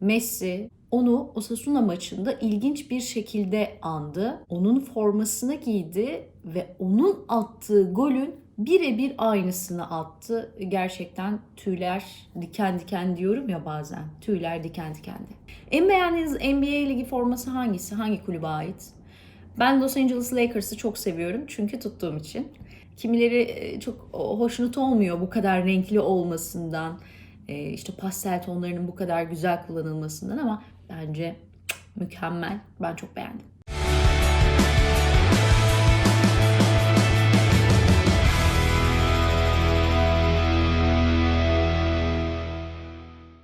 Messi onu Osasuna maçında ilginç bir şekilde andı. Onun formasını giydi ve onun attığı golün birebir aynısını attı. Gerçekten tüyler diken diken diyorum ya bazen. Tüyler diken dikendi. En beğendiğiniz NBA ligi forması hangisi? Hangi kulübe ait? Ben Los Angeles Lakers'ı çok seviyorum çünkü tuttuğum için. Kimileri e, çok hoşnut olmuyor bu kadar renkli olmasından, işte pastel tonlarının bu kadar güzel kullanılmasından ama bence mükemmel. Ben çok beğendim.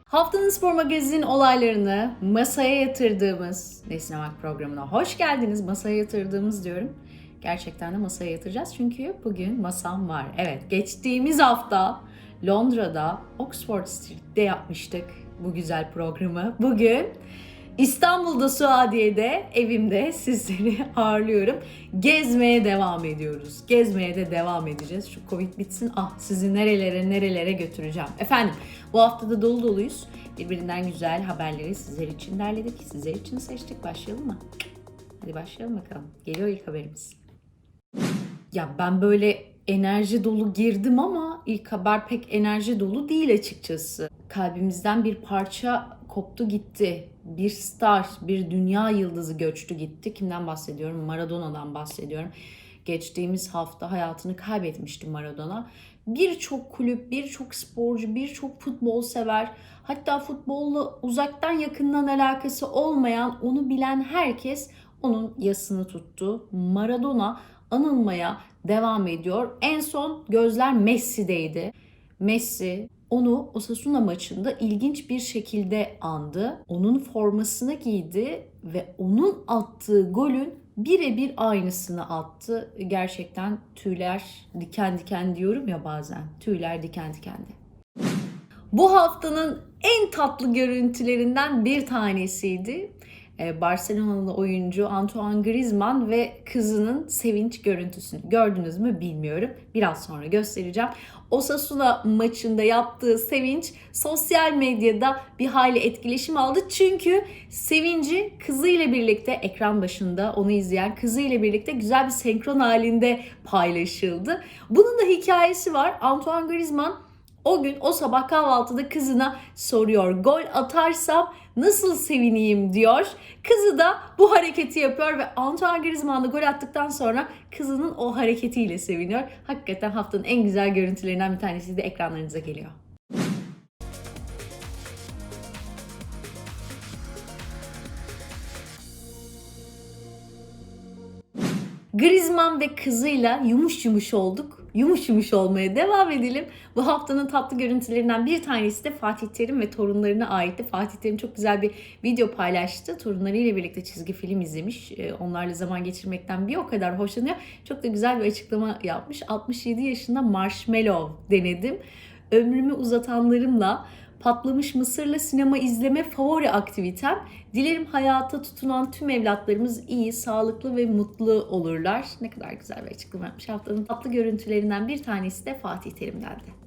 Haftanın spor magazin olaylarını masaya yatırdığımız Nesine Bak programına hoş geldiniz. Masaya yatırdığımız diyorum. Gerçekten de masaya yatıracağız çünkü bugün masam var. Evet geçtiğimiz hafta Londra'da Oxford Street'te yapmıştık bu güzel programı. Bugün İstanbul'da Suadiye'de evimde sizleri ağırlıyorum. Gezmeye devam ediyoruz. Gezmeye de devam edeceğiz. Şu Covid bitsin. Ah sizi nerelere nerelere götüreceğim. Efendim bu hafta da dolu doluyuz. Birbirinden güzel haberleri sizler için derledik. Sizler için seçtik. Başlayalım mı? Hadi başlayalım bakalım. Geliyor ilk haberimiz. Ya ben böyle enerji dolu girdim ama ilk haber pek enerji dolu değil açıkçası. Kalbimizden bir parça koptu gitti. Bir star, bir dünya yıldızı göçtü gitti. Kimden bahsediyorum? Maradona'dan bahsediyorum. Geçtiğimiz hafta hayatını kaybetmişti Maradona. Birçok kulüp, birçok sporcu, birçok futbol sever, hatta futbolla uzaktan yakından alakası olmayan, onu bilen herkes onun yasını tuttu. Maradona anılmaya devam ediyor. En son gözler Messi'deydi. Messi onu Osasuna maçında ilginç bir şekilde andı. Onun formasını giydi ve onun attığı golün birebir aynısını attı. Gerçekten tüyler diken diken diyorum ya bazen. Tüyler diken dikendi. Bu haftanın en tatlı görüntülerinden bir tanesiydi. Ee, Barcelona'lı oyuncu Antoine Griezmann ve kızının sevinç görüntüsünü gördünüz mü bilmiyorum. Biraz sonra göstereceğim. Osasuna maçında yaptığı sevinç sosyal medyada bir hayli etkileşim aldı. Çünkü sevinci kızıyla birlikte ekran başında onu izleyen kızıyla birlikte güzel bir senkron halinde paylaşıldı. Bunun da hikayesi var. Antoine Griezmann o gün o sabah kahvaltıda kızına soruyor. Gol atarsam nasıl sevineyim diyor. Kızı da bu hareketi yapıyor ve Antoine Griezmann gol attıktan sonra kızının o hareketiyle seviniyor. Hakikaten haftanın en güzel görüntülerinden bir tanesi de ekranlarınıza geliyor. Griezmann ve kızıyla yumuş yumuş olduk. Yumuş yumuş olmaya devam edelim. Bu haftanın tatlı görüntülerinden bir tanesi de Fatih Terim ve torunlarına aitti. Fatih Terim çok güzel bir video paylaştı. Torunlarıyla birlikte çizgi film izlemiş. Ee, Onlarla zaman geçirmekten bir o kadar hoşlanıyor. Çok da güzel bir açıklama yapmış. 67 yaşında marshmallow denedim. Ömrümü uzatanlarımla patlamış mısırla sinema izleme favori aktivitem. Dilerim hayata tutunan tüm evlatlarımız iyi, sağlıklı ve mutlu olurlar. Ne kadar güzel bir açıklama yapmış. Haftanın tatlı görüntülerinden bir tanesi de Fatih Terim'dendi.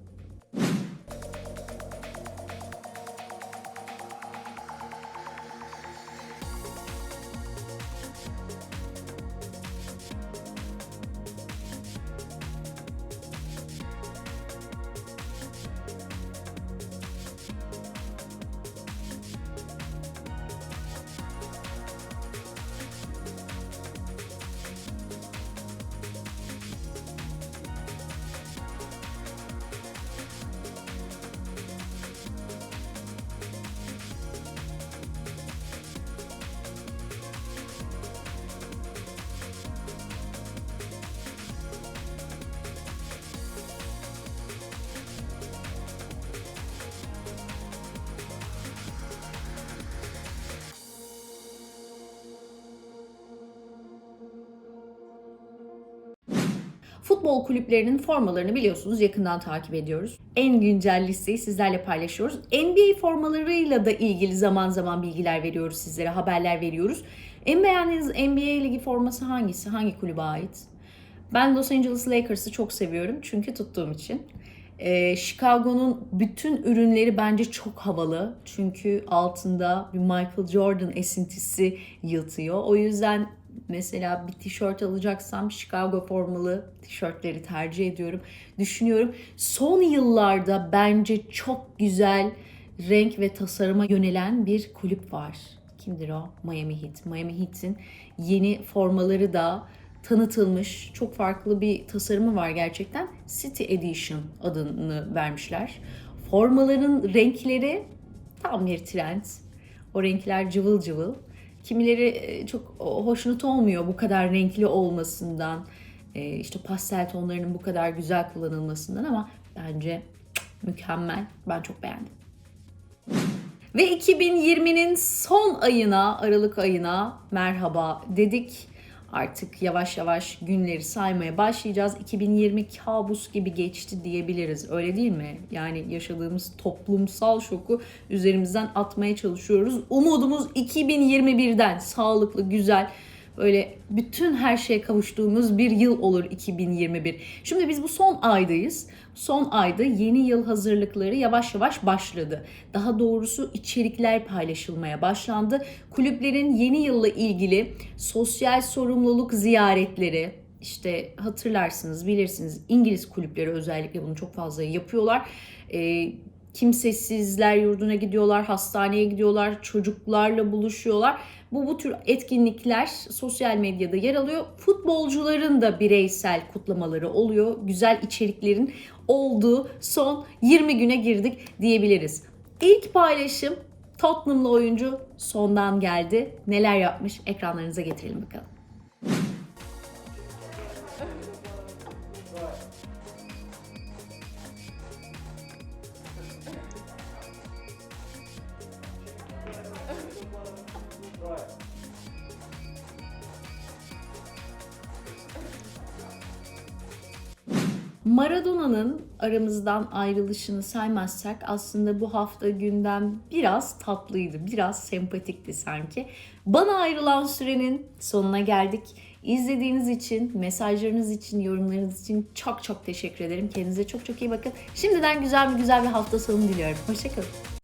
Futbol kulüplerinin formalarını biliyorsunuz yakından takip ediyoruz. En güncel listeyi sizlerle paylaşıyoruz. NBA formalarıyla da ilgili zaman zaman bilgiler veriyoruz sizlere, haberler veriyoruz. En beğendiğiniz NBA ligi forması hangisi? Hangi kulübe ait? Ben Los Angeles Lakers'ı çok seviyorum çünkü tuttuğum için. Ee, Chicago'nun bütün ürünleri bence çok havalı. Çünkü altında bir Michael Jordan esintisi yatıyor. O yüzden mesela bir tişört alacaksam Chicago formalı tişörtleri tercih ediyorum. Düşünüyorum. Son yıllarda bence çok güzel renk ve tasarıma yönelen bir kulüp var. Kimdir o? Miami Heat. Miami Heat'in yeni formaları da tanıtılmış. Çok farklı bir tasarımı var gerçekten. City Edition adını vermişler. Formaların renkleri tam bir trend. O renkler cıvıl cıvıl. Kimileri e, çok hoşnut olmuyor bu kadar renkli olmasından. e, işte pastel tonlarının bu kadar güzel kullanılmasından ama bence mükemmel. Ben çok beğendim. Ve 2020'nin son ayına, Aralık ayına merhaba dedik. Artık yavaş yavaş günleri saymaya başlayacağız. 2020 kabus gibi geçti diyebiliriz. Öyle değil mi? Yani yaşadığımız toplumsal şoku üzerimizden atmaya çalışıyoruz. Umudumuz 2021'den sağlıklı, güzel, böyle bütün her şeye kavuştuğumuz bir yıl olur 2021. Şimdi biz bu son aydayız. Son ayda yeni yıl hazırlıkları yavaş yavaş başladı. Daha doğrusu içerikler paylaşılmaya başlandı. Kulüplerin yeni yılla ilgili sosyal sorumluluk ziyaretleri, işte hatırlarsınız, bilirsiniz İngiliz kulüpleri özellikle bunu çok fazla yapıyorlar. Ee, kimsesizler yurduna gidiyorlar, hastaneye gidiyorlar, çocuklarla buluşuyorlar. Bu bu tür etkinlikler sosyal medyada yer alıyor. Futbolcuların da bireysel kutlamaları oluyor. Güzel içeriklerin olduğu son 20 güne girdik diyebiliriz. İlk paylaşım Tottenham'lı oyuncu sondan geldi. Neler yapmış ekranlarınıza getirelim bakalım. Maradona'nın aramızdan ayrılışını saymazsak aslında bu hafta gündem biraz tatlıydı, biraz sempatikti sanki. Bana ayrılan sürenin sonuna geldik. İzlediğiniz için, mesajlarınız için, yorumlarınız için çok çok teşekkür ederim. Kendinize çok çok iyi bakın. Şimdiden güzel bir güzel bir hafta sonu diliyorum. Hoşçakalın.